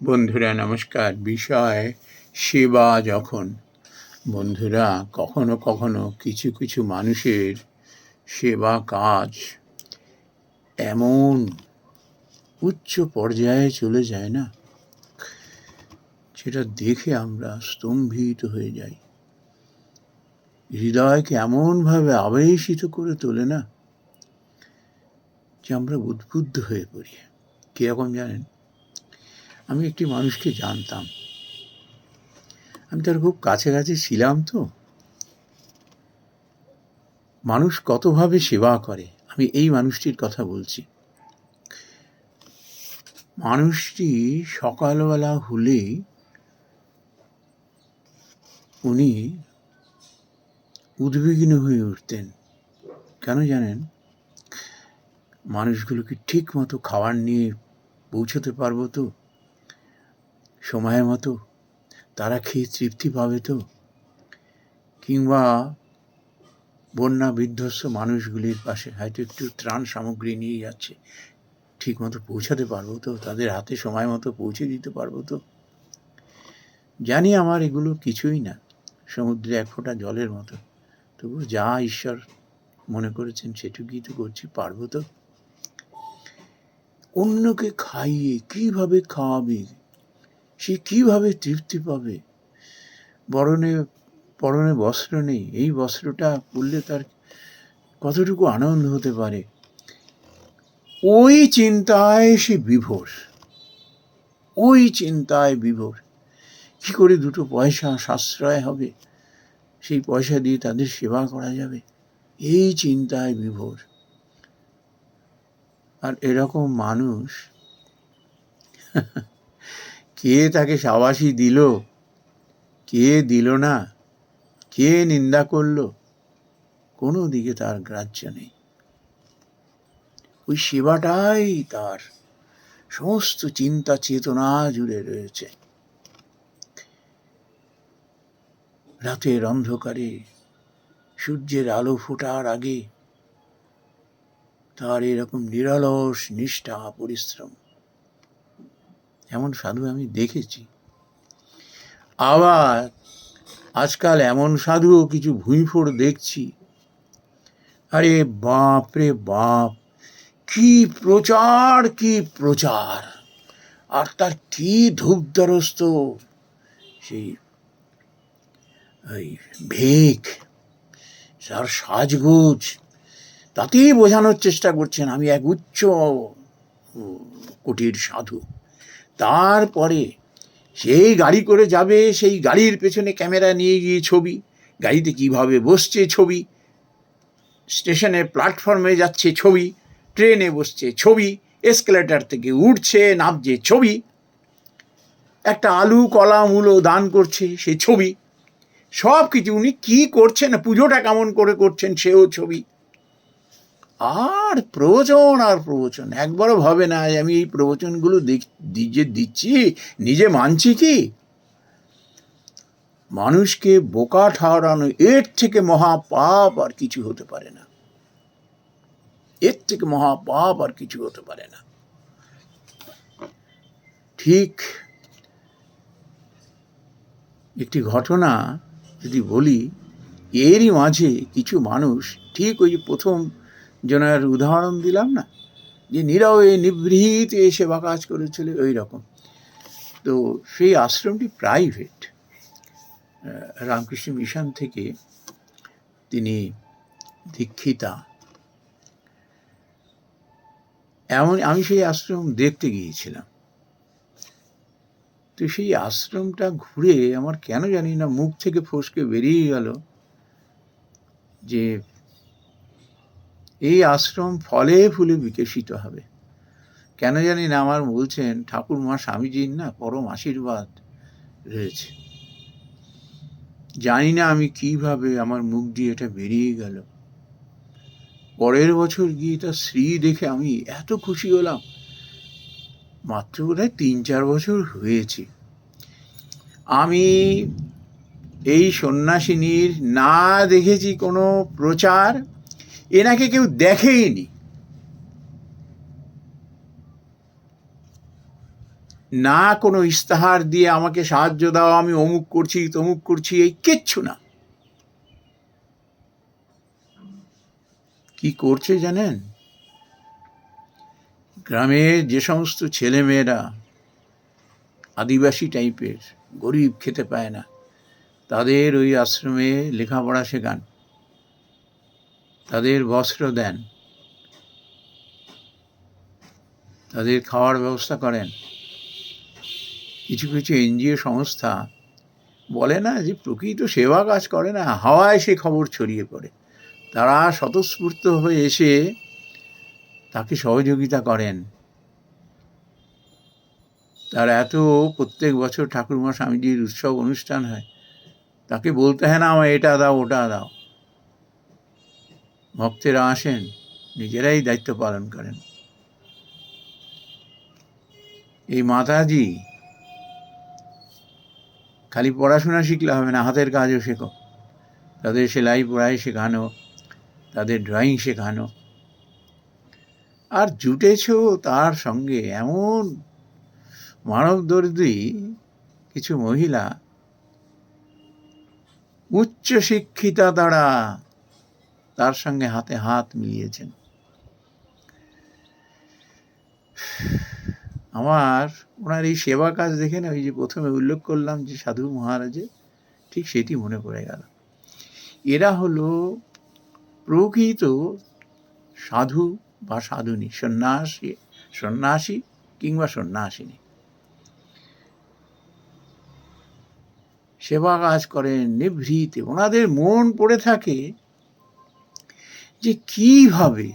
বন্ধুরা, নমস্কার। বিষয় সেবা যখন। বন্ধুরা, কখনো কখনো কিছু কিছু মানুষের সেবা কাজ এমন উচ্চ পর্যায়ে চলে যায় না সেটা দেখে আমরা স্তম্ভিত হয়ে যাই। হৃদয়কে এমনভাবে আবেশিত করে তোলে না, যে আমরা উদ্বুদ্ধ হয়ে পড়ি। কীরকম জানেন? আমি একটি মানুষকে জানতাম। আমি তার খুব কাছাকাছি ছিলাম তো। মানুষ কতভাবে সেবা করে, আমি এই মানুষটির কথা বলছি। মানুষটি সকালবেলা হলেই উনি উদ্বিগ্ন হয়ে উঠতেন। কেন জানেন? মানুষগুলোকে ঠিক মতো খাবার নিয়ে পৌঁছতে পারব তো। সময়ের মতো তারা খেয়ে তৃপ্তি পাবে তো? কিংবা বন্যা বিধ্বস্ত মানুষগুলির পাশে হয়তো একটু ত্রাণ সামগ্রী নিয়ে যাচ্ছে ঠিক মতো পৌঁছাতে পারব তো? তাদের হাতে সময় মতো পৌঁছে দিতে পারব তো? জানি আমার এগুলো কিছুই না, সমুদ্রে এক ফোঁটা জলের মতো। তবু যা ঈশ্বর মনে করেছেন সেটুকুই তো করছি, পারব তো? অন্যকে খাইয়ে কীভাবে খাওয়াবে? সে কীভাবে তৃপ্তি পাবে? বরণে পরনে বস্ত্র নেই। এই বস্ত্রটা পরলে তার কতটুকু আনন্দ হতে পারে? ওই চিন্তায় সে বিভোর। ওই চিন্তায় বিভোর। কি করে দুটো পয়সা সাশ্রয় হবে? সেই পয়সা দিয়ে তাদের সেবা করা যাবে। এই চিন্তায় বিভোর। আর এরকম মানুষ কে তাকে সাবাসী দিল? কে দিল না? কে নিন্দা করল? কোনো দিকে তার গ্রাহ্য নেই। ওই সেবাটাই তার সমস্ত চিন্তা চেতনা জুড়ে রয়েছে। রাতের অন্ধকারে সূর্যের আলো ফোটার আগে তার এরকম নিরলস নিষ্ঠা, পরিশ্রম এমন সাধু আমি দেখেছি। আবার আজকাল এমন সাধুও কিছু ভুঁইফোড় দেখছি। আরে বাপ রে বাপ, কি প্রচার কি প্রচার। আর তার কি ধূপদরস্ত সেই ওই ভেক, তার সাজগোজ, তাতেই বোঝানোর চেষ্টা করছেন আমি এক উচ্চ কোটির সাধু। তারপরে সেই গাড়ি করে যাবে, সেই গাড়ির পেছনে ক্যামেরা নিয়ে গিয়ে ছবি। গাড়িতে কীভাবে বসছে ছবি। স্টেশনে প্ল্যাটফর্মে যাচ্ছে ছবি, ট্রেনে বসছে ছবি, এসকেলেটার থেকে উঠছে, নামছে ছবি। একটা আলু, কলা, মূলো দান করছে সে ছবি। সব কিছু উনি কী করছেন, পুজোটা কেমন করে করছেন সেও ছবি। আর প্রবচন আর প্রবচন। একবারও ভাবে না আমি এই প্রবচনগুলো যে দিচ্ছি, নিজে মানছি কি? মানুষকে বোকা ঠাওরানো এর থেকে মহাপাপ আর কিছু হতে পারে না। এর থেকে মহাপাপ আর কিছু হতে পারে না। ঠিক একটি ঘটনা যদি বলি, এরই মাঝে কিছু মানুষ ঠিক ওই প্রথম জনের উদাহরণ দিলাম না? যে নীরবে নিভৃত সেবা কাজ করেছিল, ওই রকম। তো সেই আশ্রমটি প্রাইভেট রামকৃষ্ণ মিশন থেকে তিনি দীক্ষিতা। এমন, আমি সেই আশ্রম দেখতে গিয়েছিলাম। তো সেই আশ্রমটা ঘুরে আমার কেন জানি না মুখ থেকে ফসকে বেরিয়ে গেল যে এই আশ্রম ফলে ফুলে বিকশিত হবে। কেন জানি না আমার বলছেন, ঠাকুর মা স্বামীজির না পরম আশীর্বাদ রয়েছে। জানি না আমি কীভাবে আমার মুখ দিয়ে এটা বেরিয়ে গেল। পরের বছর গিয়ে তার স্ত্রী দেখে আমি এত খুশি হলাম। মাত্র বোধহয় তিন চার বছর হয়েছে। আমি এই সন্ন্যাসিনীর না দেখেছি কোনো প্রচার। এনাকে কেউ দেখেইনি। না কোনো ইস্তাহার দিয়ে আমাকে সাহায্য দাও, আমি অমুক করছি, তমুক করছি, এই কিচ্ছু না। কি করছে জানেন? গ্রামের যে সমস্ত ছেলেমেয়েরা আদিবাসী টাইপের, গরিব খেতে পায় না, তাদের ওই আশ্রমে লেখাপড়া শেখান। তাদের বস্ত্র দেন। তাদের খাওয়ার ব্যবস্থা করেন। কিছু কিছু এনজিও সংস্থা বলে না যে প্রকৃত সেবা কাজ করে না, হাওয়ায় সে খবর ছড়িয়ে পড়ে। তারা স্বতঃস্ফূর্ত হয়ে এসে তাকে সহযোগিতা করেন। তার এত প্রত্যেক বছর ঠাকুরমা স্বামীজির উৎসব অনুষ্ঠান হয়। তাকে বলতে হয়, না আমার এটা দাও, ওটা দাও। ভক্তেরা আসেন, নিজেরাই দায়িত্ব পালন করেন। এই মাতাজি, খালি পড়াশোনা শিখলে হবে না, হাতের কাজও শেখো। তাদের সেলাই পড়াই শেখানো, তাদের ড্রয়িং শেখানো। আর জুটেছ তার সঙ্গে এমন মানবদর্দী কিছু মহিলা উচ্চ শিক্ষিতা তারা তার সঙ্গে হাতে হাত মিলিয়েছেন। আমার ওনার এই সেবা কাজ দেখে না ওই যে প্রথমে উল্লেখ করলাম যে সাধু মহারাজের ঠিক সেটি মনে পড়ে গেল। এরা হলো প্রকৃত সাধু বা সাধুনী, সন্ন্যাসী সন্ন্যাসী কিংবা সন্ন্যাসিনী। সেবা কাজ করেন নিভৃতে। ওনাদের মন পড়ে থাকে যে কীভাবে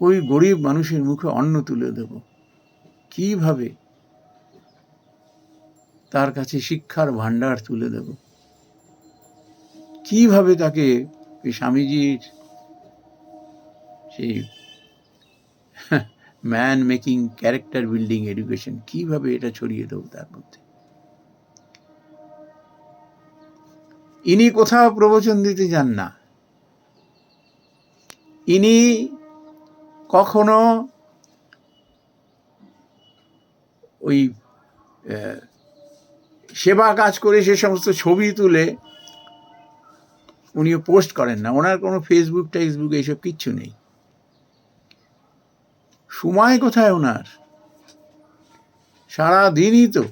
ওই গরিব মানুষের মুখে অন্ন তুলে দেব? কীভাবে তার কাছে শিক্ষার ভাণ্ডার তুলে দেব? কীভাবে তাকে স্বামীজির সেই man making character building education, কীভাবে এটা ছড়িয়ে দেবো তার মধ্যে? ইনি কোথাও প্রবচন দিতে যান না। ইনি কখনো ওই সেবা কাজ করে সে সমস্ত ছবি তুলে উনিও পোস্ট করেন না। ওনার কোনো ফেসবুক টেক্সবুক এইসব কিচ্ছু নেই। সময় কোথায় ওনার? সারা দিনই তো।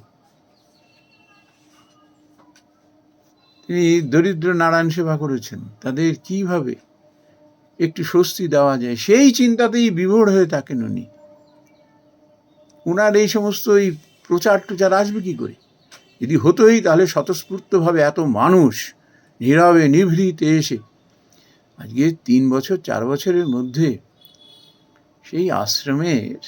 তিনি দরিদ্র নারায়ণ সেবা করেছেন। তাদের কীভাবে একটু স্বস্তি দেওয়া যায়। সেই চিন্তাতেই বিভোর হয়ে থাকেন উনি। ওনার এই সমস্ত এই প্রচার টুচার আসবে কী করে? যদি হতোই তাহলে স্বতঃস্ফূর্তভাবে এত মানুষ নীরবে নিভৃতে এসে আজকে তিন বছর, চার বছরের মধ্যে সেই আশ্রমের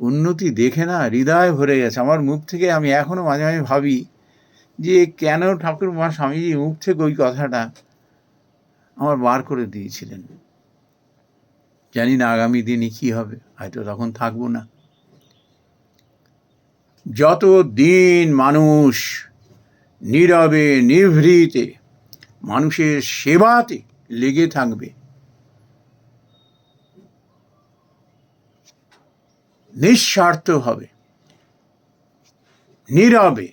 উন্নতি দেখে না হৃদয় ভরে গেছে। আমার মুখ থেকে আমি এখনও মাঝে মাঝে ভাবি যে কেন ঠাকুর মা স্বামীজি মুখ থেকে ওই কথাটা আমার বার করে দিয়েছিলেন। জানি না আগামী দিনে কি হবে, হয়তো তখন থাকব না। যত দিন মানুষ নীরবে, নিভৃতে, মানুষের সেবাতে লেগে থাকবে, নিঃস্বার্থ হবে, নীরবে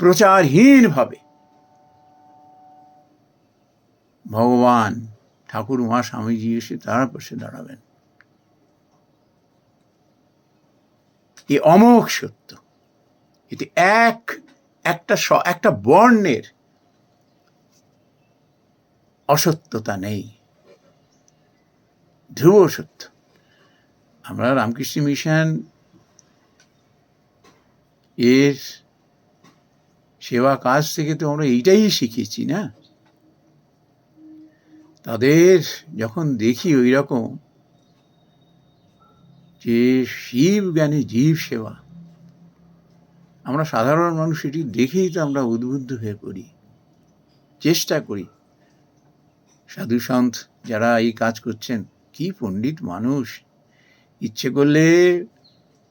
প্রচারহীনভাবে ভগবান ঠাকুর মা স্বামীজি এসে তার পাশে দাঁড়াবেন। এ অমোঘ সত্য। এতে এক, একটা একটা বর্ণের অসত্যতা নেই। ধ্রুব সত্য। আমরা রামকৃষ্ণ মিশন এর সেবা কাজ থেকে তো আমরা এইটাই শিখেছি না? তাদের যখন দেখি ওই রকম যে শিব জ্ঞানে জীব সেবা, আমরা সাধারণ মানুষ এটি দেখেই তো আমরা উদ্বুদ্ধ হয়ে পড়ি, চেষ্টা করি। সাধু সন্ত যারা এই কাজ করছেন, কি পণ্ডিত মানুষ। ইচ্ছে করলে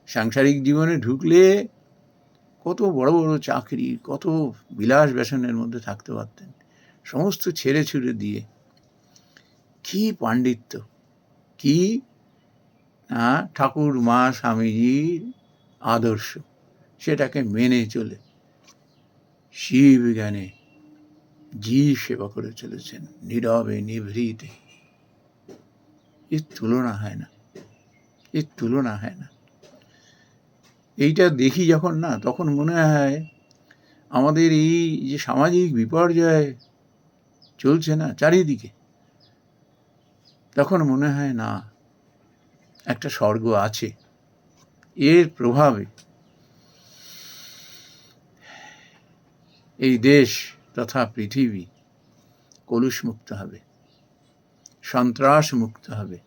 সাংসারিক জীবনে ঢুকলে কত বড় বড় চাকরি, কত বিলাস ব্যসনের মধ্যে থাকতে পারতেন। সমস্ত ছেড়ে ছুড়ে দিয়ে কি পাণ্ডিত্য? কি? ঠাকুর মা স্বামীজির আদর্শ। সেটাকে মেনে চলে শিব জ্ঞানে জীব সেবা করে চলেছেন, নীরবে নিভৃতে। এর তুলনা হয় না, এর তুলনা হয় না। এইটা দেখি যখন না, তখন মনে হয় আমাদের এই যে সামাজিক বিপর্যয় চলছে না, চারিদিকে। তখন মনে হয়, না, একটা স্বর্গ আছে। এর প্রভাবে এই দেশ তথা পৃথিবী কলুষ মুক্ত হবে সন্ত্রাস মুক্ত হবে।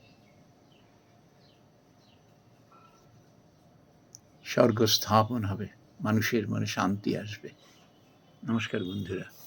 স্বর্গ স্থাপন হবে, মানুষের মনে শান্তি আসবে। নমস্কার বন্ধুরা।